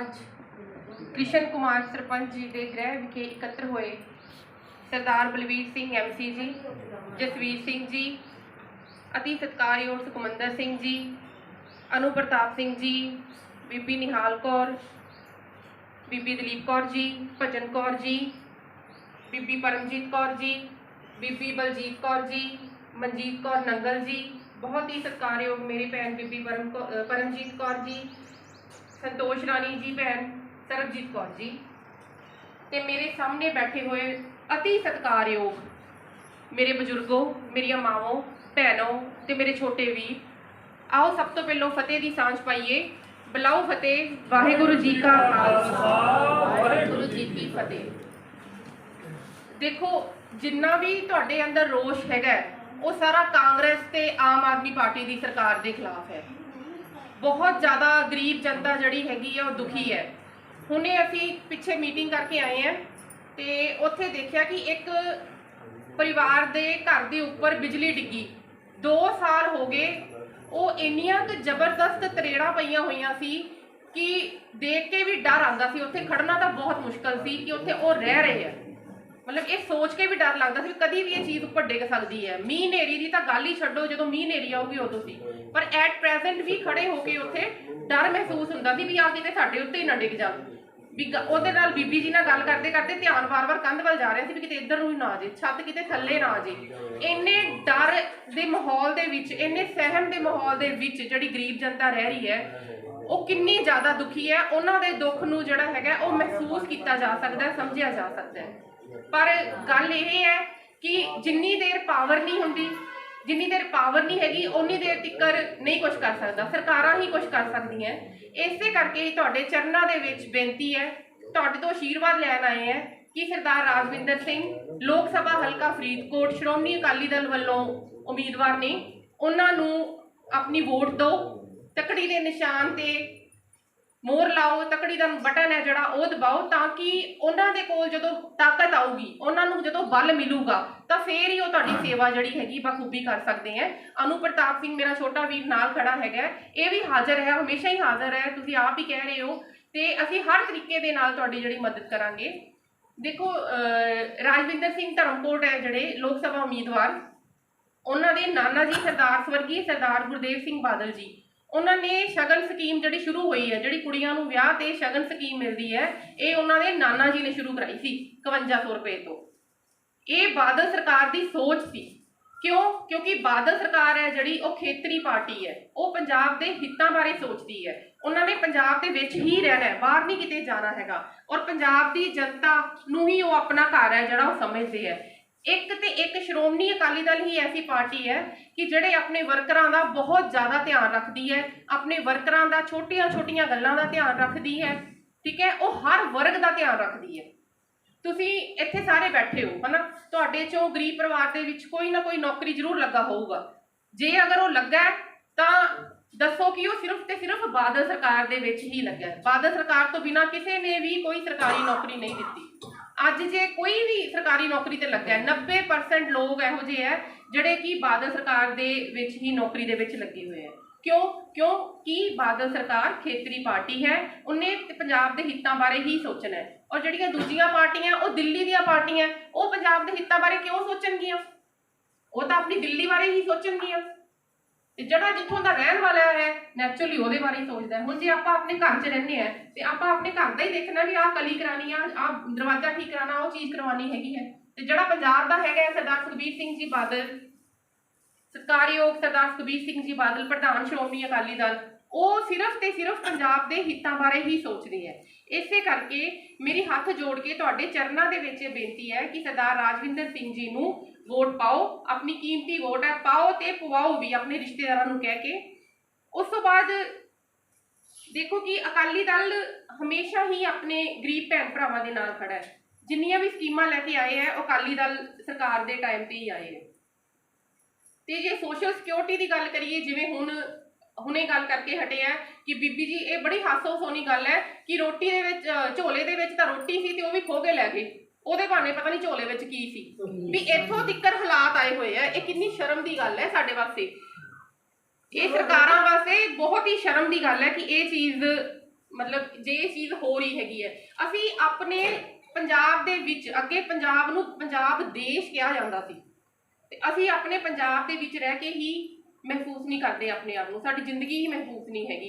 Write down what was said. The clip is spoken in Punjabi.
ਅੱਜ ਕ੍ਰਿਸ਼ਨ ਕੁਮਾਰ ਸਰਪੰਚ ਜੀ ਦੇ ਗ੍ਰਹਿ ਵਿਖੇ ਇਕੱਤਰ ਹੋਏ ਸਰਦਾਰ ਬਲਵੀਰ ਸਿੰਘ ਐਮਸੀ ਜੀ, ਜਸਵੀਰ ਸਿੰਘ ਜੀ, ਅਤੀ ਸਤਿਕਾਰਯੋਗ ਸੁਖਮੰਦਰ ਸਿੰਘ ਜੀ, ਅਨੂ ਪ੍ਰਤਾਪ ਸਿੰਘ ਜੀ, ਬੀਬੀ ਨਿਹਾਲ ਕੌਰ, ਬੀਬੀ ਦਲੀਪ ਕੌਰ ਜੀ, ਭਜਨ ਕੌਰ ਜੀ, ਬੀਬੀ ਪਰਮਜੀਤ ਕੌਰ ਜੀ, ਬੀਬੀ ਬਲਜੀਤ ਕੌਰ ਜੀ, ਮਨਜੀਤ ਕੌਰ ਨੰਗਲ ਜੀ, ਬਹੁਤ ਹੀ ਸਤਿਕਾਰਯੋਗ ਮੇਰੀ ਭੈਣ ਬੀਬੀ ਪਰਮ ਕੌ- ਪਰਮਜੀਤ ਕੌਰ ਜੀ ਸੰਤੋਸ਼ ਰਾਣੀ ਜੀ, ਭੈਣ ਸਰਬਜੀਤ ਕੌਰ ਜੀ। ਤੇ ਮੇਰੇ ਸਾਹਮਣੇ ਬੈਠੇ ਹੋਏ ਅਤੀ ਸਤਿਕਾਰਯੋਗ ਮੇਰੇ ਬਜ਼ੁਰਗੋ, ਮੇਰੀਆਂ ਮਾਵੋ, ਭੈਣੋ ਤੇ ਮੇਰੇ ਛੋਟੇ ਵੀਰ, ਆਓ ਸਭ ਤੋਂ ਪਹਿਲਾਂ ਫਤਿਹ ਦੀ ਸਾਂਝ ਪਾਈਏ। ਬਲਾਓ ਫਤਿਹ, ਵਾਹਿਗੁਰੂ ਜੀ ਕਾ ਖਾਲਸਾ। ਵਾਹਿਗੁਰੂ ਜੀ ਕੀ ਫਤਿਹ। ਦੇਖੋ, ਜਿੰਨਾ ਵੀ ਤੁਹਾਡੇ ਅੰਦਰ ਰੋਸ਼ ਹੈਗਾ, ਉਹ ਸਾਰਾ ਕਾਂਗਰਸ ਤੇ ਆਮ ਆਦਮੀ ਪਾਰਟੀ ਦੀ ਸਰਕਾਰ ਦੇ ਖਿਲਾਫ ਹੈ। ਬਹੁਤ ਜ਼ਿਆਦਾ ਗਰੀਬ ਜਨਤਾ ਜਿਹੜੀ ਹੈਗੀ ਆ, ਉਹ ਦੁਖੀ ਹੈ। ਹੁਣੇ ਅਸੀਂ ਪਿੱਛੇ ਮੀਟਿੰਗ ਕਰਕੇ ਆਏ ਆ ਤੇ ਉੱਥੇ ਦੇਖਿਆ ਕਿ ਇੱਕ ਪਰਿਵਾਰ ਦੇ ਘਰ ਦੇ ਉੱਪਰ ਬਿਜਲੀ ਡਿੱਗੀ। 2 ਸਾਲ ਹੋ ਗਏ, ਉਹ ਇੰਨੀਆਂ ਕੁ ਜ਼ਬਰਦਸਤ ਤਰੇੜਾਂ ਪਈਆਂ ਹੋਈਆਂ ਸੀ ਕਿ ਦੇਖ ਕੇ ਵੀ ਡਰ ਆਉਂਦਾ ਸੀ। ਉੱਥੇ ਖੜਨਾ ਤਾਂ ਬਹੁਤ ਮੁਸ਼ਕਲ ਸੀ ਕਿ ਉੱਥੇ ਉਹ ਰਹਿ ਰਹੇ ਆ। ਮਤਲਬ ਇਹ ਸੋਚ ਕੇ ਵੀ ਡਰ ਲੱਗਦਾ ਸੀ ਵੀ ਕਦੀ ਵੀ ਇਹ ਚੀਜ਼ ਉੱਪਰ ਡਿੱਗ ਸਕਦੀ ਹੈ। ਮੀਂਹ ਨੇਰੀ ਦੀ ਤਾਂ ਗੱਲ ਹੀ ਛੱਡੋ, ਜਦੋਂ ਮੀਂਹ ਨੇਰੀ ਆਊਗੀ ਉਦੋਂ ਸੀ। ਪਰ ਐਟ ਪ੍ਰੈਜ਼ੈਂਟ ਵੀ ਖੜੇ ਹੋ ਕੇ ਉੱਥੇ ਡਰ ਮਹਿਸੂਸ ਹੁੰਦਾ ਸੀ ਵੀ ਆ ਕਿਤੇ ਸਾਡੇ ਉੱਤੇ ਹੀ ਨਾ ਡਿੱਗ ਜਾਵੇ ਵੀ ਉਹਦੇ ਨਾਲ ਬੀਬੀ ਜੀ ਨਾਲ ਗੱਲ ਕਰਦੇ ਕਰਦੇ ਧਿਆਨ ਵਾਰ-ਵਾਰ ਕੰਧ ਵੱਲ ਜਾ ਰਿਹਾ ਸੀ ਵੀ ਕਿਤੇ ਇੱਧਰ ਨੂੰ ਹੀ ਨਾ ਆ ਜੇ, ਛੱਤ ਕਿਤੇ ਥੱਲੇ ਨਾ ਆ ਜੇ। ਇੰਨੇ ਡਰ ਦੇ ਮਾਹੌਲ ਦੇ ਵਿੱਚ, ਇੰਨੇ ਸਹਿਮ ਦੇ ਮਾਹੌਲ ਦੇ ਵਿੱਚ ਜਿਹੜੀ ਗਰੀਬ ਜਨਤਾ ਰਹਿ ਰਹੀ ਹੈ, ਉਹ ਕਿੰਨੀ ਜ਼ਿਆਦਾ ਦੁਖੀ ਹੈ। ਉਹਨਾਂ ਦੇ ਦੁੱਖ ਨੂੰ ਜਿਹੜਾ ਹੈਗਾ, ਉਹ ਮਹਿਸੂਸ ਕੀਤਾ ਜਾ ਸਕਦਾ ਹੈ, ਸਮਝਿਆ ਜਾ ਸਕਦਾ ਹੈ। ਪਰ ਗੱਲ ਇਹ ਹੈ ਕਿ ਜਿੰਨੀ ਦੇਰ ਪਾਵਰ ਨਹੀਂ ਹੁੰਦੀ ਜਿੰਨੀ ਦੇਰ ਪਾਵਰ ਨਹੀਂ ਹੈਗੀ ਉਨੀ ਦੇਰ ਤਿੱਕਰ ਨਹੀਂ ਕੁਝ ਕਰ ਸਕਦਾ। ਸਰਕਾਰਾਂ ਹੀ ਕੁਝ ਕਰ ਸਕਦੀਆਂ। ਇਸੇ ਕਰਕੇ ਤੁਹਾਡੇ ਚਰਨਾਂ ਦੇ ਵਿੱਚ ਬੇਨਤੀ ਹੈ, ਤੁਹਾਡੇ ਤੋਂ ਆਸ਼ੀਰਵਾਦ ਲੈਣ ਆਏ ਹੈ ਕਿ ਸਰਦਾਰ ਰਾਜਵਿੰਦਰ ਸਿੰਘ, ਲੋਕ ਸਭਾ ਹਲਕਾ ਫਰੀਦਕੋਟ, ਸ਼੍ਰੋਮਣੀ ਅਕਾਲੀ ਦਲ ਵੱਲੋਂ ਉਮੀਦਵਾਰ ਨੇ, ਉਹਨਾਂ ਨੂੰ ਆਪਣੀ ਵੋਟ ਦਿਓ। ਤਕੜੀ ਦੇ ਨਿਸ਼ਾਨ ਤੇ ਮੋਰ ਲਾਓ, ਤਕੜੀ ਦਾ ਬਟਨ ਹੈ ਜਿਹੜਾ, ਉਹ ਦਬਾਓ ਤਾਂ ਕਿ ਉਹਨਾਂ ਦੇ ਕੋਲ ਜਦੋਂ ਤਾਕਤ ਆਊਗੀ, ਉਹਨਾਂ ਨੂੰ ਜਦੋਂ ਬਲ ਮਿਲੂਗਾ, ਤਾਂ ਫੇਰ ਹੀ ਉਹ ਤੁਹਾਡੀ ਸੇਵਾ ਜਿਹੜੀ ਹੈਗੀ ਬਖੂਬੀ ਕਰ ਸਕਦੇ ਹੈ। ਅਨੂ ਪ੍ਰਤਾਪ ਸਿੰਘ ਮੇਰਾ ਛੋਟਾ ਵੀਰ ਨਾਲ ਖੜਾ ਹੈਗਾ ਇਹ ਵੀ ਹਾਜ਼ਰ ਹੈ, ਹਮੇਸ਼ਾ ਹੀ ਹਾਜ਼ਰ ਹੈ, ਤੁਸੀਂ ਆਪ ਹੀ ਕਹਿ ਰਹੇ ਹੋ। ਤੇ ਅਸੀਂ ਹਰ ਤਰੀਕੇ ਦੇ ਨਾਲ ਤੁਹਾਡੀ ਜਿਹੜੀ ਮਦਦ ਕਰਾਂਗੇ। ਦੇਖੋ ਰਾਜਵਿੰਦਰ ਸਿੰਘ ਧਰਮਕੋਟ ਹੈ ਜਿਹੜੇ ਲੋਕ ਸਭਾ ਉਮੀਦਵਾਰ। ਉਹਨਾਂ ਦੇ ਨਾਨਾ ਜੀ, ਸਰਦਾਰ ਸਵਰਗੀ, ਸਰਦਾਰ ਗੁਰਦੇਵ ਸਿੰਘ ਬਾਦਲ ਜੀ। ਉਹਨਾਂ ਨੇ ਸ਼ਗਨ ਸਕੀਮ ਜਿਹੜੀ ਸ਼ੁਰੂ ਹੋਈ ਹੈ, ਜਿਹੜੀ ਕੁੜੀਆਂ ਨੂੰ ਵਿਆਹ ਤੇ ਸ਼ਗਨ ਸਕੀਮ ਮਿਲਦੀ ਹੈ, ਇਹ ਉਹਨਾਂ ਦੇ ਨਾਨਾ ਜੀ ਨੇ ਸ਼ੁਰੂ ਕਰਾਈ ਸੀ 5100 ਰੁਪਏ ਤੋਂ। ਇਹ ਬਾਦਲ ਸਰਕਾਰ ਦੀ ਸੋਚ ਸੀ। ਕਿਉਂ? ਕਿਉਂਕਿ ਬਾਦਲ ਸਰਕਾਰ ਹੈ ਜਿਹੜੀ, ਉਹ ਖੇਤਰੀ ਪਾਰਟੀ ਹੈ। ਉਹ ਪੰਜਾਬ ਦੇ ਹਿੱਤਾਂ ਬਾਰੇ ਸੋਚਦੀ ਹੈ। ਉਹਨਾਂ ਨੇ ਪੰਜਾਬ ਦੇ ਵਿੱਚ ਹੀ ਰਹਿਣਾ ਹੈ, ਬਾਹਰ ਨਹੀਂ ਕਿਤੇ ਜਾਣਾ ਹੈਗਾ। ਔਰ ਪੰਜਾਬ ਦੀ ਜਨਤਾ ਨੂੰ ਹੀ ਉਹ ਆਪਣਾ ਘਰ ਹੈ ਜਿਹੜਾ ਉਹ ਸਮਝਦੇ ਹੈ। ਇੱਕ ਤੇ ਇੱਕ ਸ਼੍ਰੋਮਣੀ ਅਕਾਲੀ ਦਲ ਹੀ ਐਸੀ ਪਾਰਟੀ ਹੈ ਕਿ ਜਿਹੜੇ ਆਪਣੇ ਵਰਕਰਾਂ ਦਾ ਬਹੁਤ ਜ਼ਿਆਦਾ ਧਿਆਨ ਰੱਖਦੀ ਹੈ, ਆਪਣੇ ਵਰਕਰਾਂ ਦਾ ਛੋਟੀਆਂ-ਛੋਟੀਆਂ ਗੱਲਾਂ ਦਾ ਧਿਆਨ ਰੱਖਦੀ ਹੈ, ਠੀਕ ਹੈ, ਉਹ ਹਰ ਵਰਗ ਦਾ ਧਿਆਨ ਰੱਖਦੀ ਹੈ। ਤੁਸੀਂ ਇੱਥੇ ਸਾਰੇ ਬੈਠੇ ਹੋ, ਹਨਾ? ਤੁਹਾਡੇ ਚੋਂ ਗਰੀਬ ਪਰਿਵਾਰ ਦੇ ਵਿੱਚ ਕੋਈ ਨਾ ਕੋਈ ਨੌਕਰੀ ਜ਼ਰੂਰ ਲੱਗਾ ਹੋਊਗਾ। ਜੇ ਅਗਰ ਉਹ ਲੱਗਾ ਤਾਂ ਦੱਸੋ ਕਿ ਉਹ ਸਿਰਫ ਤੇ ਸਿਰਫ ਬਾਦਲ ਸਰਕਾਰ ਦੇ ਵਿੱਚ ਹੀ ਲੱਗਾ ਬਾਦਲ ਸਰਕਾਰ ਤੋਂ ਬਿਨਾ ਕਿਸੇ ਨੇ ਵੀ ਕੋਈ ਸਰਕਾਰੀ ਨੌਕਰੀ ਨਹੀਂ ਦਿੱਤੀ। ਅੱਜ ਜੇ ਕੋਈ ਵੀ ਸਰਕਾਰੀ ਨੌਕਰੀ ਤੇ ਲੱਗਾ ਹੈ। 90% ਲੋਕ ਇਹੋ ਜਿਹੇ ਹੈ ਜਿਹੜੇ ਕਿ ਬਾਦਲ ਸਰਕਾਰ ਦੇ ਵਿੱਚ ਹੀ ਨੌਕਰੀ ਦੇ ਵਿੱਚ ਲੱਗੇ ਹੋਏ ਹੈ ਕਿਉਂ? ਕਿਉਂ? ਕਿ ਬਾਦਲ ਸਰਕਾਰ ਖੇਤਰੀ ਪਾਰਟੀ ਹੈ ਉਹਨੇ ਪੰਜਾਬ ਦੇ ਹਿੱਤਾਂ ਬਾਰੇ ਹੀ ਸੋਚਣਾ ਹੈ। ਔਰ ਜਿਹੜੀਆਂ ਦੂਜੀਆਂ ਪਾਰਟੀਆਂ ਉਹ ਦਿੱਲੀ ਦੀਆਂ ਪਾਰਟੀਆਂ ਉਹ ਪੰਜਾਬ ਦੇ ਹਿੱਤਾਂ ਬਾਰੇ ਕਿਉਂ ਸੋਚਣਗੀਆਂ? ਉਹ ਤਾਂ ਆਪਣੀ ਦਿੱਲੀ ਬਾਰੇ ਹੀ ਸੋਚਣਗੀਆਂ। ਤੇ ਜਿਹੜਾ ਜਿੱਥੋਂ ਦਾ ਰਹਿਣ ਵਾਲਾ ਹੈ ਨੈਚੁਰਲੀ ਉਹਦੇ ਬਾਰੇ ਹੀ ਸੋਚਦਾ ਹੈ। ਹੁਣ ਜੇ ਆਪਾਂ ਆਪਣੇ ਘਰ 'ਚ ਰਹਿੰਦੇ ਆ ਤੇ ਆਪਾਂ ਆਪਣੇ ਘਰ ਦਾ ਹੀ ਦੇਖਣਾ ਵੀ ਆਹ ਕਲੀ ਕਰਾਣੀ ਆ, ਆਹ ਦਰਵਾਜ਼ਾ ਠੀਕ ਕਰਾਣਾ ਉਹ ਚੀਜ਼ ਕਰਵਾਉਣੀ ਹੈਗੀ ਹੈ। ਤੇ ਜਿਹੜਾ ਪੰਜਾਬ ਦਾ ਹੈਗਾ ਸਰਦਾਰ ਸੁਖਬੀਰ ਸਿੰਘ ਜੀ ਬਾਦਲ। ਸਤਿਕਾਰਯੋਗ ਸਰਦਾਰ ਸੁਖਬੀਰ ਸਿੰਘ ਜੀ ਬਾਦਲ, ਪ੍ਰਧਾਨ ਸ਼੍ਰੋਮਣੀ ਅਕਾਲੀ ਦਲ। ਉਹ ਸਿਰਫ ਤੇ ਸਿਰਫ ਪੰਜਾਬ ਦੇ ਹਿੱਤਾਂ ਬਾਰੇ ਹੀ ਸੋਚਦੇ ਹੈ ਇਸੇ ਕਰਕੇ ਮੇਰੀ ਹੱਥ ਜੋੜ ਕੇ ਤੁਹਾਡੇ ਚਰਨਾਂ ਦੇ ਵਿੱਚ ਇਹ ਬੇਨਤੀ ਹੈ ਕਿ ਸਰਦਾਰ ਰਾਜਵਿੰਦਰ ਸਿੰਘ ਜੀ ਨੂੰ ਵੋਟ ਪਾਓ, ਆਪਣੀ ਕੀਮਤੀ ਵੋਟ ਹੈ, ਪਾਓ ਤੇ ਪਵਾਓ ਵੀ ਆਪਣੇ ਰਿਸ਼ਤੇਦਾਰਾਂ ਨੂੰ ਕਹਿ ਕੇ। ਉਸ ਤੋਂ ਬਾਅਦ ਦੇਖੋ ਕਿ ਅਕਾਲੀ ਦਲ ਹਮੇਸ਼ਾ ਹੀ ਆਪਣੇ ਗਰੀਬ ਭੈਣ ਭਰਾਵਾਂ ਦੇ ਨਾਲ ਖੜਾ ਹੈ। ਜਿੰਨੀਆਂ ਵੀ ਸਕੀਮਾਂ ਲੈ ਕੇ ਆਏ ਹੈ, ਉਹ ਅਕਾਲੀ ਦਲ ਸਰਕਾਰ ਦੇ ਟਾਈਮ ਤੇ ਹੀ ਆਏ ਹੈ। ਤੇ ਜੇ ਸੋਸ਼ਲ ਸਿਕਿਉਰਿਟੀ ਦੀ ਗੱਲ ਕਰੀਏ, ਜਿਵੇਂ ਹੁਣ ਹੁਣੇ ਗੱਲ ਕਰਕੇ ਹਟੇ ਆ ਕਿ ਬੀਬੀ ਜੀ, ਇਹ ਬੜੀ ਹਾਸੋ ਸੋਨੀ ਗੱਲ ਹੈ ਕਿ ਰੋਟੀ ਦੇ ਵਿੱਚ ਝੋਲੇ ਦੇ ਵਿੱਚ ਤਾਂ ਰੋਟੀ ਸੀ ਤੇ ਉਹ ਵੀ ਖੋ ਕੇ ਲੈ ਗਏ। ਉਹਦੇ ਬਾਰੇ ਪਤਾ ਨਹੀਂ ਝੋਲੇ ਵਿੱਚ ਕੀ ਸੀ। ਵੀ ਇੱਥੋਂ ਤੱਕਰ ਹਾਲਾਤ ਆਏ ਹੋਏ ਆ, ਇਹ ਕਿੰਨੀ ਸ਼ਰਮ ਦੀ ਗੱਲ ਹੈ ਸਾਡੇ ਵਾਸਤੇ। ਇਹ ਸਰਕਾਰਾਂ ਵਾਸਤੇ ਬਹੁਤ ਹੀ ਸ਼ਰਮ ਦੀ ਗੱਲ ਹੈ ਕਿ ਇਹ ਚੀਜ਼, ਮਤਲਬ ਜੇ ਇਹ ਚੀਜ਼ ਹੋ ਰਹੀ ਹੈਗੀ ਹੈ। ਅਸੀਂ ਆਪਣੇ ਪੰਜਾਬ ਦੇ ਵਿੱਚ, ਅੱਗੇ ਪੰਜਾਬ ਨੂੰ ਪੰਜਾਬ ਦੇਸ਼ ਕਿਹਾ ਜਾਂਦਾ ਸੀ। ਅਸੀਂ ਆਪਣੇ ਪੰਜਾਬ ਦੇ ਵਿੱਚ ਰਹਿ ਕੇ ਹੀ ਮਹਿਫੂਜ਼ ਨਹੀਂ ਕਰਦੇ ਆਪਣੇ ਆਪ ਨੂੰ ਸਾਡੀ ਜ਼ਿੰਦਗੀ ਹੀ ਮਹਿਸੂਸ ਨਹੀਂ ਹੈਗੀ।